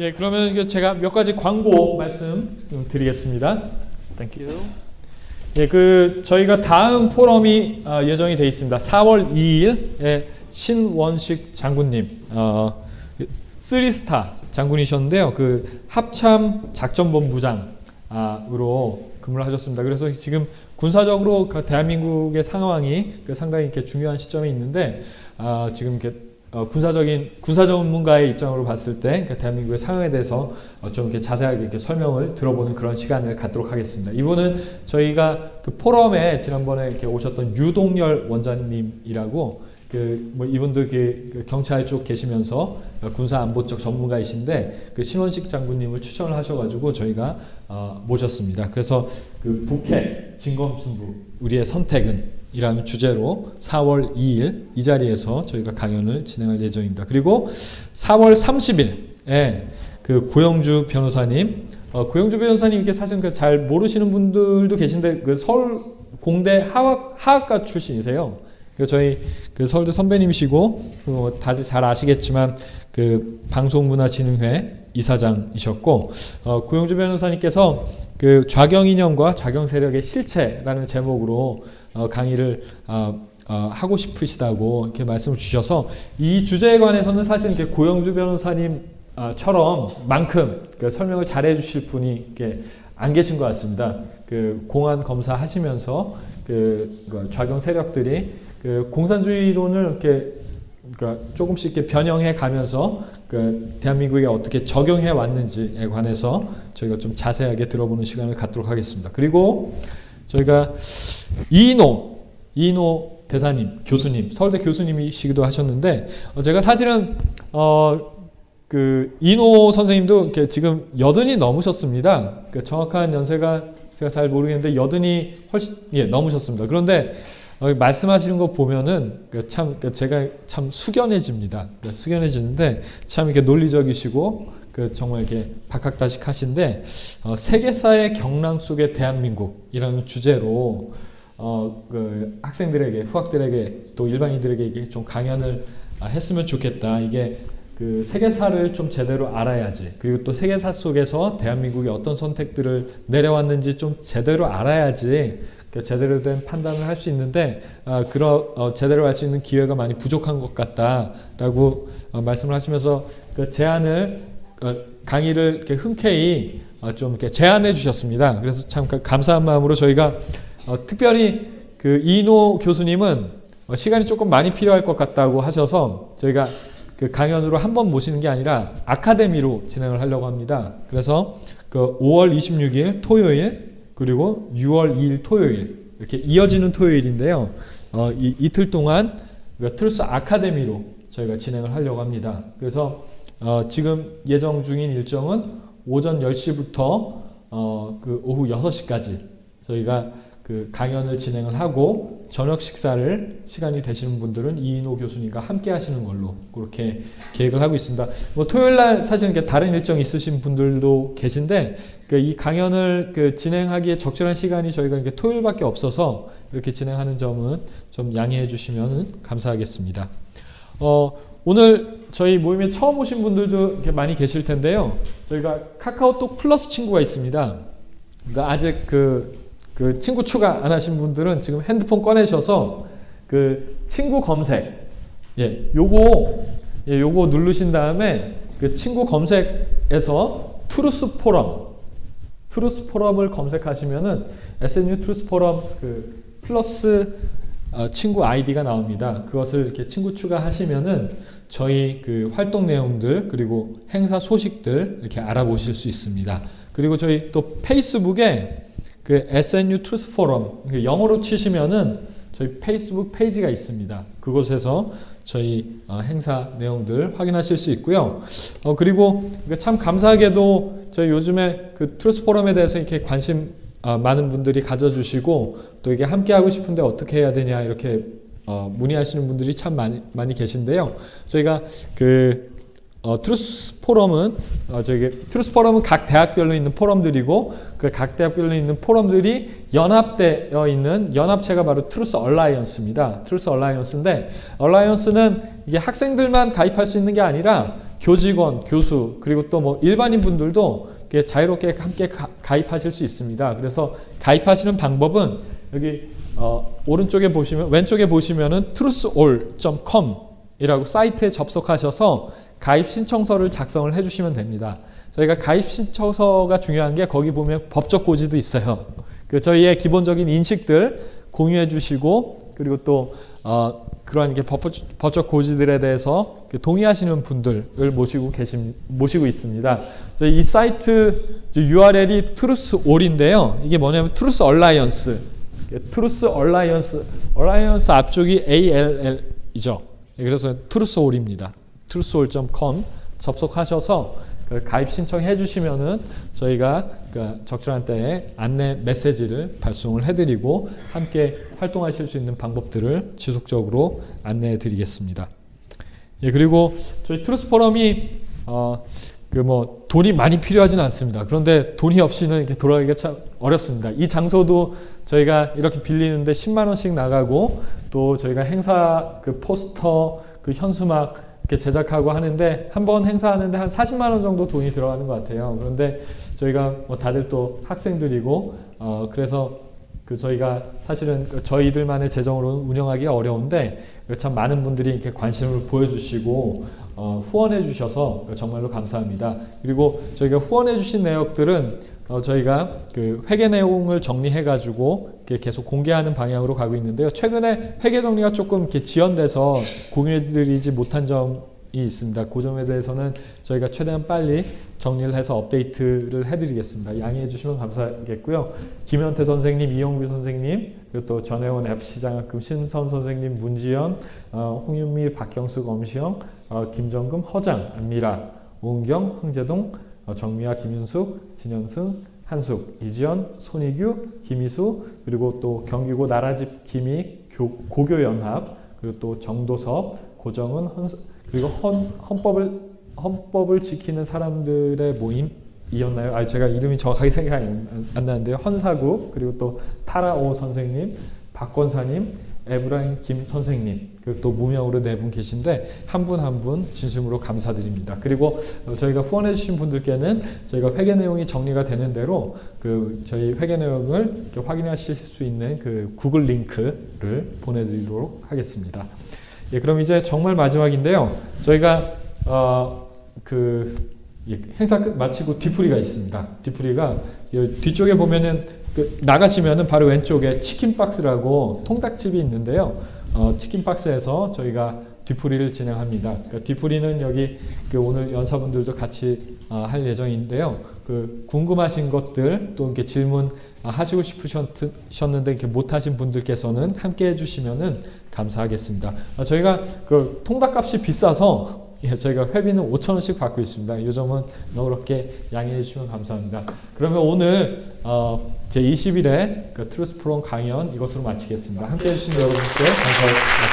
예, 그러면 제가 몇 가지 광고 말씀 드리겠습니다. 땡큐. 예, 그 저희가 다음 포럼이 어, 예정이 되어 있습니다. 4월 2일 신원식 장군님, 어, 3스타 장군이셨는데요. 그 합참 작전본부장으로 근무를 하셨습니다. 그래서 지금 군사적으로 그 대한민국의 상황이 그 상당히 이렇게 중요한 시점에 있는데 아, 지금 이렇게 어, 군사적인 군사 전문가의 입장으로 봤을 때 그러니까 대한민국의 상황에 대해서 어, 좀 이렇게 자세하게 이렇게 설명을 들어보는 그런 시간을 갖도록 하겠습니다. 이분은 저희가 그 포럼에 지난번에 이렇게 오셨던 유동열 원장님이라고 그 뭐 이분도 그 경찰 쪽 계시면서 군사 안보 쪽 전문가이신데 그 신원식 장군님을 추천을 하셔가지고 저희가 어, 모셨습니다. 그래서 그 북해 진검승부 우리의 선택은 이라는 주제로 4월 2일 이 자리에서 저희가 강연을 진행할 예정입니다. 그리고 4월 30일에 그 고영주 변호사님, 어, 고영주 변호사님 이게 사실 그잘 모르시는 분들도 계신데 그 서울 공대 하학, 하학과 출신이세요. 그 저희 그 서울대 선배님이시고 뭐 다들 잘 아시겠지만 그 방송문화진흥회 이사장이셨고 어, 고영주 변호사님께서 그 좌경 이념과 좌경 세력의 실체라는 제목으로 어, 강의를 어, 어, 하고 싶으시다고 이렇게 말씀을 주셔서 이 주제에 관해서는 사실 이렇게 고영주 변호사님처럼 만큼 그 설명을 잘해 주실 분이 이렇게 안 계신 것 같습니다. 그 공안 검사 하시면서 그, 그 좌경 세력들이 그 공산주의론을 이렇게 그러니까 조금씩 이렇게 변형해 가면서 그 대한민국에 어떻게 적용해 왔는지에 관해서 저희가 좀 자세하게 들어보는 시간을 갖도록 하겠습니다. 그리고 저희가 이인호 이인호 대사님 교수님 서울대 교수님이시기도 하셨는데 어 제가 사실은 어 그 이인호 선생님도 이렇게 지금 여든이 넘으셨습니다. 그 정확한 연세가 제가 잘 모르겠는데 여든이 훨씬 예 넘으셨습니다. 그런데 어, 말씀하시는 거 보면은 그참그 제가 참 숙연해집니다. 그 숙연해지는데 참 이렇게 논리적이시고 그 정말 이렇게 박학다식하신데 어, 세계사의 경랑 속의 대한민국이라는 주제로 어, 그 학생들에게 후학들에게 또 일반인들에게 좀 강연을 아, 했으면 좋겠다. 이게 그 세계사를 좀 제대로 알아야지. 그리고 또 세계사 속에서 대한민국이 어떤 선택들을 내려왔는지 좀 제대로 알아야지 그 제대로 된 판단을 할 수 있는데 어, 그런 어, 제대로 할 수 있는 기회가 많이 부족한 것 같다라고 어, 말씀을 하시면서 그 제안을 어, 강의를 이렇게 흔쾌히 어, 좀 이렇게 제안해 주셨습니다. 그래서 참 감사한 마음으로 저희가 어, 특별히 그 이노 교수님은 시간이 조금 많이 필요할 것 같다고 하셔서 저희가 그 강연으로 한 번 모시는 게 아니라 아카데미로 진행을 하려고 합니다. 그래서 그 5월 26일 토요일 그리고 6월 2일 토요일 이렇게 이어지는 토요일인데요. 어, 이, 이틀 동안 트루스 아카데미로 저희가 진행을 하려고 합니다. 그래서 어, 지금 예정 중인 일정은 오전 10시부터 어, 그 오후 6시까지 저희가 그 강연을 진행을 하고 저녁 식사를 시간이 되시는 분들은 이인호 교수님과 함께 하시는 걸로 그렇게 계획을 하고 있습니다. 뭐 토요일 날 사실 다른 일정 있으신 분들도 계신데 그 이 강연을 그 진행하기에 적절한 시간이 저희가 이게 토요일밖에 없어서 이렇게 진행하는 점은 좀 양해해 주시면 감사하겠습니다. 어, 오늘 저희 모임에 처음 오신 분들도 많이 계실 텐데요. 저희가 카카오톡 플러스 친구가 있습니다. 그러니까 아직 그, 그 친구 추가 안 하신 분들은 지금 핸드폰 꺼내셔서 그 친구 검색, 예, 요거, 예, 요거 누르신 다음에 그 친구 검색에서 트루스 포럼, 트루스 포럼을 검색하시면은 SNU 트루스 포럼 그 플러스 어, 친구 아이디가 나옵니다. 그것을 이렇게 친구 추가하시면은 저희 그 활동 내용들 그리고 행사 소식들 이렇게 알아보실 수 있습니다. 그리고 저희 또 페이스북에 그 SNU 트루스 포럼 영어로 치시면은 저희 페이스북 페이지가 있습니다. 그곳에서 저희 어, 행사 내용들 확인하실 수 있고요. 어, 그리고 참 감사하게도 저희 요즘에 그 트루스 포럼에 대해서 이렇게 관심 어, 많은 분들이 가져주시고 또 이게 함께 하고 싶은데 어떻게 해야 되냐 이렇게 어, 문의하시는 분들이 참 많이, 많이 계신데요. 저희가 그 어, 트루스 포럼은 어, 저기 트루스 포럼은 각 대학별로 있는 포럼들이고 그 각 대학별로 있는 포럼들이 연합되어 있는 연합체가 바로 트루스 얼라이언스입니다. 트루스 얼라이언스인데 얼라이언스는 이게 학생들만 가입할 수 있는 게 아니라 교직원, 교수 그리고 또 뭐 일반인 분들도 자유롭게 함께 가, 가입하실 수 있습니다. 그래서 가입하시는 방법은 여기 어, 오른쪽에 보시면 왼쪽에 보시면은 truthall.com 이라고 사이트에 접속하셔서 가입 신청서를 작성을 해주시면 됩니다. 저희가 가입 신청서가 중요한 게 거기 보면 법적 고지도 있어요. 그 저희의 기본적인 인식들 공유해 주시고 그리고 또 어, 그러한 게 법, 법적 고지들에 대해서 동의하시는 분들을 모시고 계신 모시고 있습니다. 저희 이 사이트 URL이 truthall인데요. 이게 뭐냐면 Truth Alliance, Truth Alliance, Alliance 앞쪽이 ALL이죠. 그래서 truthall입니다. truthall.com 접속하셔서 그 가입 신청해 주시면은 저희가 그 적절한 때에 안내 메시지를 발송을 해드리고 함께 활동하실 수 있는 방법들을 지속적으로 안내해 드리겠습니다. 예, 그리고 저희 트루스 포럼이 어, 그 뭐 돈이 많이 필요하지는 않습니다. 그런데 돈이 없이는 이렇게 돌아가기가 참 어렵습니다. 이 장소도 저희가 이렇게 빌리는데 10만 원씩 나가고 또 저희가 행사 그 포스터 그 현수막 이렇게 제작하고 하는데 한 번 행사하는데 한 40만 원 정도 돈이 들어가는 것 같아요. 그런데 저희가 뭐 다들 또 학생들이고 어 그래서 그 저희가 사실은 그 저희들만의 재정으로는 운영하기가 어려운데 참 많은 분들이 이렇게 관심을 보여주시고 어 후원해 주셔서 정말로 감사합니다. 그리고 저희가 후원해 주신 내역들은 어 저희가 그 회계 내용을 정리해 가지고 계속 공개하는 방향으로 가고 있는데요. 최근에 회계 정리가 조금 이렇게 지연돼서 공유해드리지 못한 점이 있습니다. 그 점에 대해서는 저희가 최대한 빨리 정리를 해서 업데이트를 해드리겠습니다. 양해해 주시면 감사하겠고요. 김현태 선생님, 이용규 선생님, 그리고 또 전혜원 FC장학금 신선 선생님, 문지연, 어, 홍윤미, 박경수 검시영, 어, 김정금, 허장, 안미라, 오은경, 흥재동, 어, 정미아, 김윤숙, 진현승, 한숙, 이지연, 손희규, 김희수, 그리고 또 경기고 나라집 김희, 고교연합, 그리고 또 정도섭, 고정은, 헌, 그리고 헌, 헌법을 헌법을 지키는 사람들의 모임이었나요? 아, 제가 이름이 정확하게 생각이 안 나는데요. 헌사구, 그리고 또 타라오 선생님, 박권사님, 에브라임 김 선생님 그리고 또 무명으로 네 분 계신데 한 분 한 분 진심으로 감사드립니다. 그리고 저희가 후원해 주신 분들께는 저희가 회계 내용이 정리가 되는 대로 그 저희 회계 내용을 확인하실 수 있는 그 구글 링크를 보내드리도록 하겠습니다. 예, 그럼 이제 정말 마지막인데요. 저희가 어, 그 행사 끝 마치고 뒤풀이가 있습니다. 뒤풀이가 뒤쪽에 보면은 그 나가시면은 바로 왼쪽에 치킨 박스라고 통닭집이 있는데요. 어, 치킨 박스에서 저희가 뒤풀이를 진행합니다. 그러니까 뒤풀이는 여기 그 오늘 연사분들도 같이 어, 할 예정인데요. 그 궁금하신 것들 또 이렇게 질문 하시고 싶으셨는데 이렇게 못하신 분들께서는 함께 해주시면은 감사하겠습니다. 어, 저희가 그 통닭값이 비싸서 예, 저희가 회비는 5천 원씩 받고 있습니다. 이 점은 너그럽게 양해해 주시면 감사합니다. 그러면 오늘 어, 제 20일에 그 트루스 프롬 강연 이것으로 마치겠습니다. 함께 해 주신 여러분께 감사합니다.